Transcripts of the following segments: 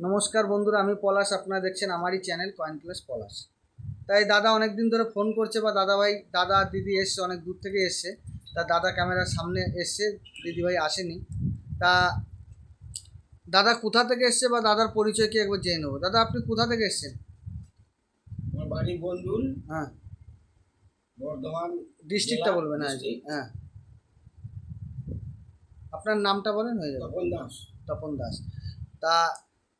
নমস্কার বন্ধুরা আমি পলাশ আপনারা দেখছেন আমারই চ্যানেল কয়েন প্লাস পলাশ। তাই দাদা অনেক দিন ধরে ফোন করছে বা দাদা ভাই দাদা দিদি এসছে অনেক দূর থেকে এসছে। তা দাদা ক্যামেরার সামনে এসছে দিদি ভাই আসেনি। তা দাদা কোথা থেকে এসছে বা দাদার পরিচয় কি একবার জেনে নেব? দাদা আপনি কোথা থেকে এসছেন? আমার বাড়ি বন্ধুল হ্যাঁ। বর্ধমান ডিস্ট্রিক্টটা বলবেন হ্যাঁ। হ্যাঁ। আপনার নামটা বলেন হয়ে যাবে। তপন দাস। তপন দাস। তা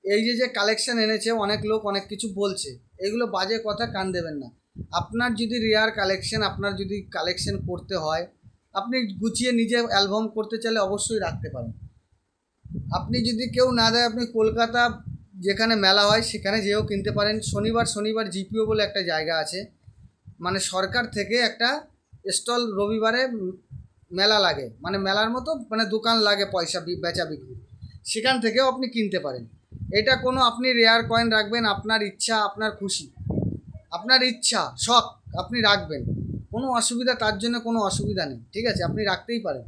এই যে যে কালেকশন এনেছে, অনেক লোক অনেক কিছু বলছে, এগুলো বাজে কথা, কান দেবেন না। আপনার যদি রেয়ার কালেকশন আপনার যদি কালেকশন করতে হয়, আপনি গুছিয়ে নিজে অ্যালবাম করতে চাইলে অবশ্যই রাখতে পারেন। আপনি যদি কেউ না দেয়, আপনি কলকাতা যেখানে মেলা হয়, সেখানে যেও কিনতে পারেন। শনিবার শনিবার জিপিও বলে একটা জায়গা আছে। মানে সরকার থেকে একটা স্টল রবিবারে মেলা লাগে। মানে মেলার মতো মানে দোকান লাগে পয়সা বেচা বিক্রি। সেখান থেকেও আপনি কিনতে পারেন। এটা কোনো আপনি রেয়ার কয়েন রাখবেন আপনার ইচ্ছা আপনার খুশি। আপনার ইচ্ছা শখ আপনি রাখবেন। কোনো অসুবিধা তার জন্য কোনো অসুবিধা নেই ঠিক আছে? আপনি রাখতেই পারেন।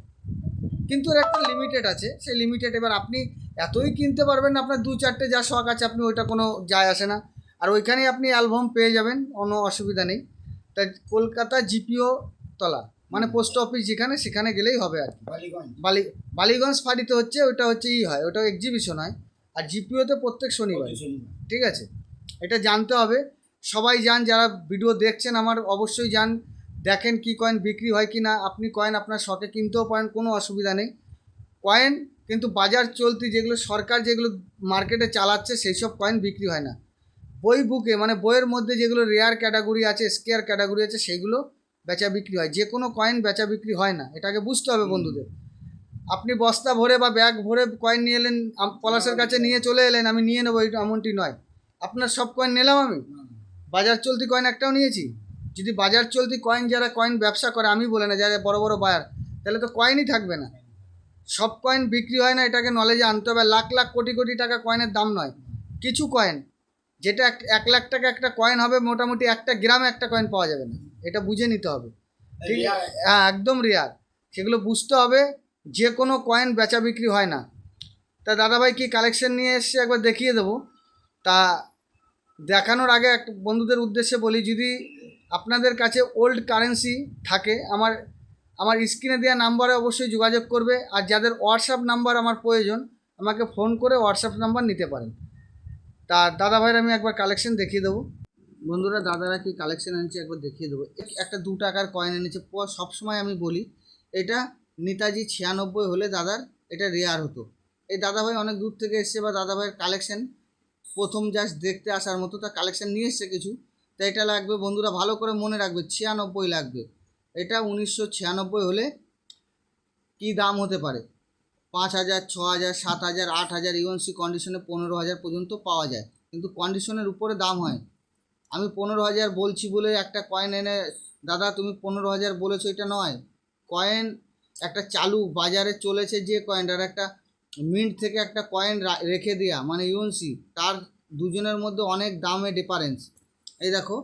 কিন্তু এর একটা লিমিটেড আছে সেই লিমিটেড এবার আপনি এতই কিনতে পারবেন আপনার দু চারটে যা শখ আছে আপনি ওইটা কোনো যায় আসে না। আর ওইখানেই আপনি অ্যালবাম পেয়ে যাবেন কোনো অসুবিধা নেই। তাই কলকাতা জিপিও তলা মানে পোস্ট অফিস যেখানে সেখানে গেলেই হবে আর কি। বালিগঞ্জ। বালি বালিগঞ্জ ফাঁড়িতে হচ্ছে ওটা হচ্ছে ই হয় ওটা এক্সিবিশন হয়। আর জিপিওতে প্রত্যেক শনিবার। শনিবার। ঠিক আছে? এটা জানতে হবে। সবাই যান যারা ভিডিও দেখছেন আমার অবশ্যই যান। দেখেন কি কয়েন বিক্রি হয় কি না আপনি কয়েন আপনার শখে কিনতেও পারেন কোনো অসুবিধা নেই। কয়েন কিন্তু বাজার চলতি যেগুলো সরকার যেগুলো মার্কেটে চালাচ্ছে সেই সব কয়েন বিক্রি হয় না। বই বুকে মানে বইয়ের মধ্যে যেগুলো রেয়ার ক্যাটাগরি আছে স্কেয়ার ক্যাটাগরি আছে সেইগুলো বেচা বিক্রি হয়। যে কোনো কয়েন বেচা বিক্রি হয় না। এটাকে বুঝতে হবে বন্ধুদের। আপনি বস্তা ভরে বা ব্যাগ ভরে কয়েন নিয়ে এলেন পলাশের কাছে নিয়ে চলে এলেন আমি নিয়ে নেব এমনটি নয়। আপনার সব কয়েন নিলাম আমি। বাজার চলতি কয়েন একটাও নিয়েছি। যদি বাজার চলতি কয়েন যারা কয়েন ব্যবসা করে আমি বলে না যারা বড় বড় বায়ার তাহলে তো কয়েনই থাকবে না। সব কয়েন বিক্রি হয় না এটাকে নলেজে আনতে হবে। লাখ লাখ কোটি কোটি টাকা কয়েনের দাম নয়। কিছু কয়েন যেটা এক- এক লাখ টাকা একটা কয়েন হবে মোটামুটি একটা গ্রামে একটা কয়েন পাওয়া যাবে না। এটা বুঝে নিতে হবে। ঠিক হ্যাঁ একদম রেয়ার। সেগুলো বুঝতে হবে। যে কোনো কয়েন বেচা বিক্রি হয় না। তা দাদাভাই কি কালেকশন নিয়ে এসছে একবার দেখিয়ে দেবো? তা দেখানোর আগে এক বন্ধুদের উদ্দেশ্যে বলি, যদি আপনাদের কাছে ওল্ড কারেন্সি থাকে, আমার আমার স্ক্রিনে দেওয়া নাম্বারে অবশ্যই যোগাযোগ করবে। আর যাদের হোয়াটসঅ্যাপ নাম্বার আমার প্রয়োজন, আমাকে ফোন করে হোয়াটসঅ্যাপ নাম্বার নিতে পারেন। তা দাদা ভাইয়ের আমি একবার কালেকশন দেখিয়ে দেবো। বন্ধুরা, দাদারা কি কালেকশন এনেছে একবার দেখিয়ে দেবো। একটা দু টাকার কয়েন এনেছে। সবসময় আমি বলি, এটা নেতাজি ছিয়ানব্বই হলে দাদার এটা রেয়ার হতো। এই দাদাভাই অনেক দূর থেকে এসছে বা দাদাভাইয়ের কালেকশন প্রথম জাস্ট দেখতে আসার মতো তার কালেকশন নিয়ে এসছে কিছু। তাই এটা লাগবে বন্ধুরা ভালো করে মনে রাখবে, ছিয়ানব্বই লাগবে। এটা উনিশশো ছিয়ানব্বই হলে কী দাম হতে পারে? পাঁচ হাজার, ছ হাজার, সাত হাজার, আট হাজার ইউএনসি কন্ডিশনে পনেরো হাজার পর্যন্ত পাওয়া যায়। কিন্তু কন্ডিশনের উপরে দাম হয়। আমি পনেরো হাজার বলছি বলে একটা কয়েন এনে, দাদা তুমি পনেরো হাজার বলেছ, এটা নয়। কয়েন একটা চালু বাজারে চলেছে যে কয়েনটার একটা মিন্ট থেকে একটা কয়েন রেখে দেওয়া মানে ইউএনসি তার দুজনের মধ্যে অনেক দামে ডিফারেন্স এই দেখো,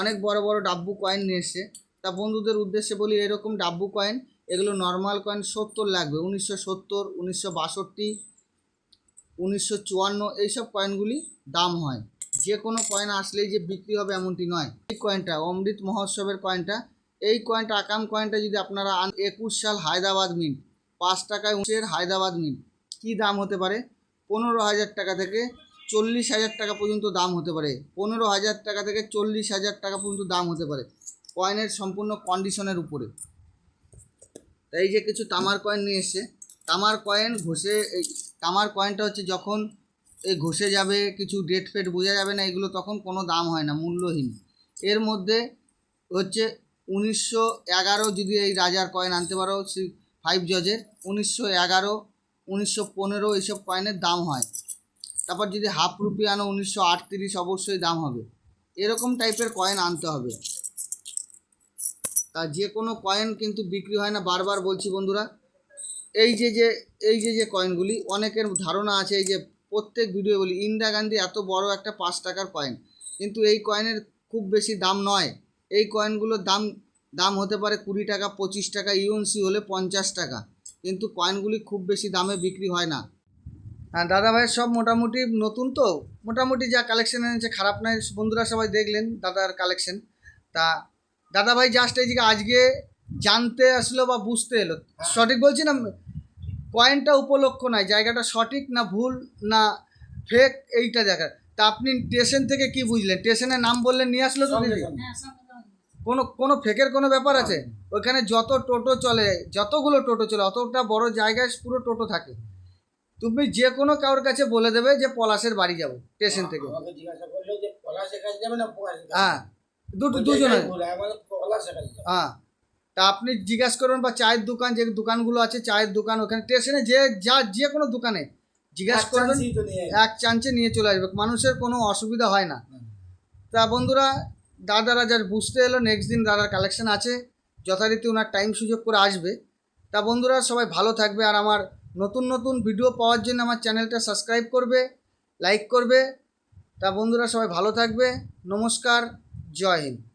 অনেক বড় বড় ডাব্বু কয়েন নিয়ে এসছে। তা বন্ধুদের উদ্দেশ্যে বলি, এরকম ডাব্বু কয়েন এগুলো নর্মাল কয়েন সত্তর লাগবে, উনিশশো সত্তর, উনিশশো বাষট্টি, উনিশশো চুয়ান্ন, এইসব কয়েনগুলি দাম হয়। যে কোনো কয়েন আসলেই যে বিক্রি হবে এমনটি নয়। এই কয়েনটা অমৃত মহোৎসবের কয়েনটা এই কয়েনটা আকাম কয়েনটা যদি আপনারা একুশ সাল হায়দ্রাবাদ মিন্ট পাঁচ টাকায় উঁচের হায়দ্রাবাদ মিন্ট কী দাম হতে পারে? পনেরো হাজার টাকা থেকে চল্লিশ হাজার টাকা পর্যন্ত দাম হতে পারে। পনেরো হাজার টাকা থেকে চল্লিশ হাজার টাকা পর্যন্ত দাম হতে পারে কয়েনের সম্পূর্ণ কন্ডিশনের উপরে। তাই এই যে কিছু তামার কয়েন নিয়ে এসছে। তামার কয়েন ঘষে, এই তামার কয়েনটা হচ্ছে যখন এই ঘষে যাবে, কিছু ডেট ফেট বোঝা যাবে না, এগুলো তখন কোনো দাম হয় না, মূল্যহীন। এর মধ্যে হচ্ছে উনিশশো এগারো যদি এই রাজার কয়েন আনতে পারো শ্রী ফাইভ জজের উনিশশো এগারো, উনিশশো পনেরো এইসব কয়েনের দাম হয়। তারপর যদি হাফ রুপি আনো, উনিশশো আটত্রিশ অবশ্যই দাম হবে। এরকম টাইপের কয়েন আনতে হবে। তা যে কোনো কয়েন কিন্তু বিক্রি হয় না, বারবার বলছি বন্ধুরা। এই যে যে, এই যে যে কয়েনগুলি অনেকের ধারণা আছে এই যে প্রত্যেক ভিডিও বলি, ইন্দিরা গান্ধী এত বড় একটা পাঁচ টাকার কয়েন কিন্তু এই কয়েনের খুব বেশি দাম নয়। এই কয়েনগুলোর দাম দাম হতে পারে কুড়ি টাকা পঁচিশ টাকা ইউএনসি হলে পঞ্চাশ টাকা। কিন্তু কয়েনগুলি খুব বেশি দামে বিক্রি হয় না। হ্যাঁ দাদা ভাইয়ের সব মোটামুটি নতুন তো? মোটামুটি যা কালেকশন এনেছে খারাপ নয়। বন্ধুরা সবাই দেখলেন দাদার কালেকশন তা দাদা ভাই জাস্ট এই যে আজকে জানতে আসলো বা বুঝতে এলো সঠিক বলছি না? পয়েন্টটা উপলক্ষ নয় জায়গাটা সঠিক না ভুল না ফেক এইটা দেখার। তা আপনি স্টেশন থেকে কি বুঝলেন? স্টেশনের নাম বললেন নিয়ে আসলো তো। কোনো কোনো ফেকের কোনো ব্যাপার আছে? ওইখানে যত টোটো চলে যতগুলো টোটো চলে অতটা বড় জায়গায় পুরো টোটো থাকে। তুমি যে কোনো কারোর কাছে বলে দেবে যে পলাশের বাড়ি যাব স্টেশন থেকে। হ্যাঁ দুটো? দুজনে। হ্যাঁ তা আপনি জিজ্ঞাসা করবেন বা চায়ের দোকান যে দোকানগুলো আছে চায়ের দোকান ওখানে স্টেশনে যে যা যে কোনো দোকানে জিজ্ঞাসা করবেন এক চান্সে নিয়ে চলে আসবে মানুষের কোনো অসুবিধা হয় না। তা বন্ধুরা দাদারা যার বুঝতে এলো নেক্সট দিন দাদার কালেকশন আছে। যথারীতি ওনার টাইম সুযোগ করে আসবে। তা বন্ধুরা, সবাই ভালো থাকবে আর আমার নতুন নতুন ভিডিও পাওয়ার জন্য আমার চ্যানেলটা সাবস্ক্রাইব করবে লাইক করবে। তা বন্ধুরা, সবাই ভালো থাকবে। নমস্কার, জয় হিন্দ।